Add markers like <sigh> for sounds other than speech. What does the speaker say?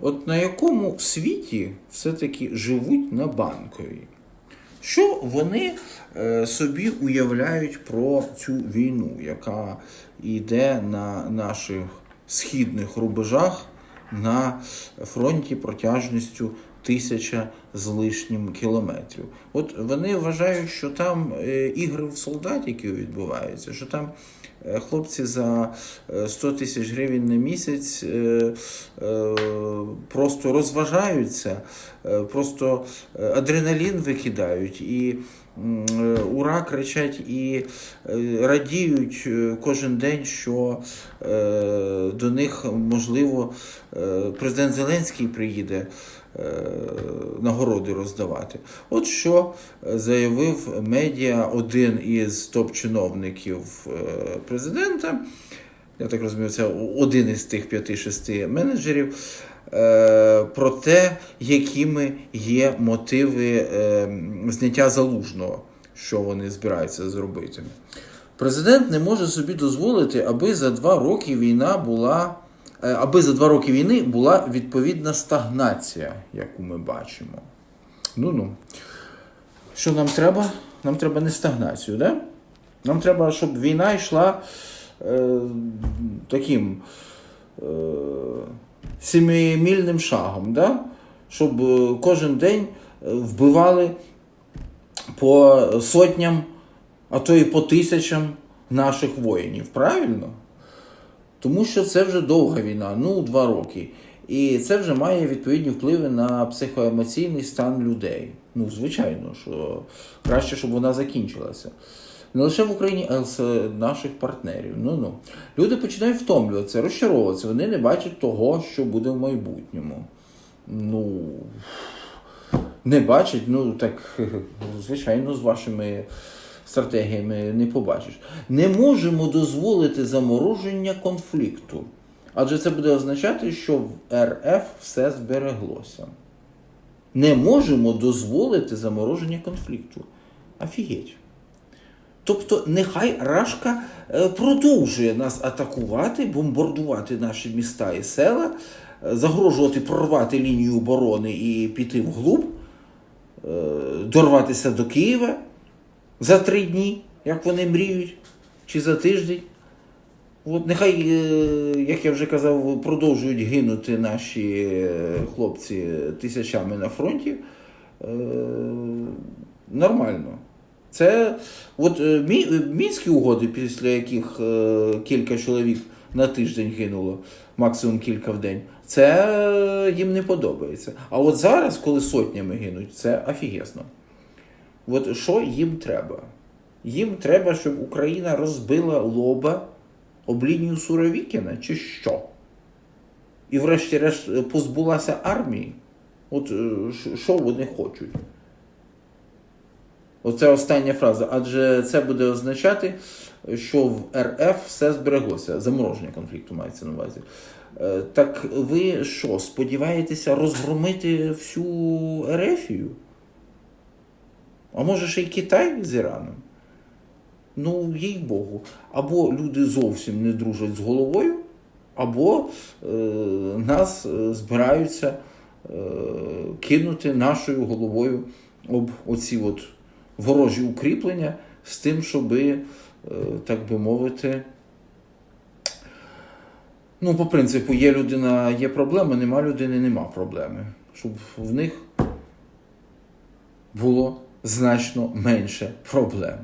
От на якому світі все-таки живуть на банковій? Що вони е, собі уявляють про цю війну, яка йде на наших східних рубежах на фронті протяжністю тисяча з лишнім кілометрів? От вони вважають, що там е, ігри в солдатиків відбуваються, що там е, хлопці за е, 100 тисяч гривень на місяць е, е, просто розважаються, е, просто е, адреналін викидають і е, ура кричать і е, радіють е, кожен день, що е, до них можливо е, президент Зеленський приїде е, нагороди роздавати. От що е, заявив медіа один із топ-чиновників е, президента. Я так розумію, це один із тих п'яти-шести менеджерів. е, Про те, якими є мотиви зняття залужного, що вони збираються зробити. Президент не може собі дозволити, аби за два роки війна була, аби за два роки війни була відповідна стагнація, яку ми бачимо. Ну ну. Що нам треба? Нам треба не стагнацію, да? Нам треба, щоб війна йшла е, таким е, семимільним шагом, да? щоб е, кожен день е, вбивали по сотням, а то і по тисячам наших воїнів. Правильно? Тому що це вже довга війна, ну два роки. І це вже має відповідні впливи на психоемоційний стан людей. Ну, звичайно, що краще, щоб вона закінчилася. Не лише в Україні, а з наших партнерів. Ну ну. Люди починають втомлюватися, розчаровуватися. Вони не бачать того, що буде в майбутньому. Ну, не бачать, ну так, <laughs> звичайно, з вашими стратегіями не побачиш. Не можемо дозволити замороження конфлікту. Адже це буде означати, що в РФ все збереглося. Не можемо дозволити замороження конфлікту. Офігеть. Тобто, нехай Рашка е, продовжує нас атакувати, бомбардувати наші міста і села, е, загрожувати прорвати лінію оборони і піти вглуб, е, дорватися до Києва за три дні, як вони мріють, чи за тиждень. От нехай, е, як я вже казав, продовжують гинути наші е, хлопці тисячами на фронті. Е, Нормально. Це от мі- мінські угоди, після яких кілька чоловік на тиждень гинуло, максимум кілька в день, це їм не подобається. А от зараз, коли сотнями гинуть, це офігесно. От що їм треба? Їм треба, щоб Україна розбила лоба об лінію Суровікіна, чи що? І врешті-решт е, позбулася армії. От е, що- вони хочуть? Оце остання фраза. Адже це буде означати, що в РФ все збереглося. Замороження конфлікту мається на увазі. Е, Так ви що, сподіваєтеся розгромити всю Ерефію? А може ще й Китай з Іраном? Ну, їй Богу. Або люди зовсім не дружать з головою, або е, нас е, збираються е, кинути нашою головою об оці от ворожі укріплення з тим, щоби, е, так би мовити. Ну, по принципу, є людина, є проблема, нема людини, нема проблеми. Щоб в них було значно менше проблем.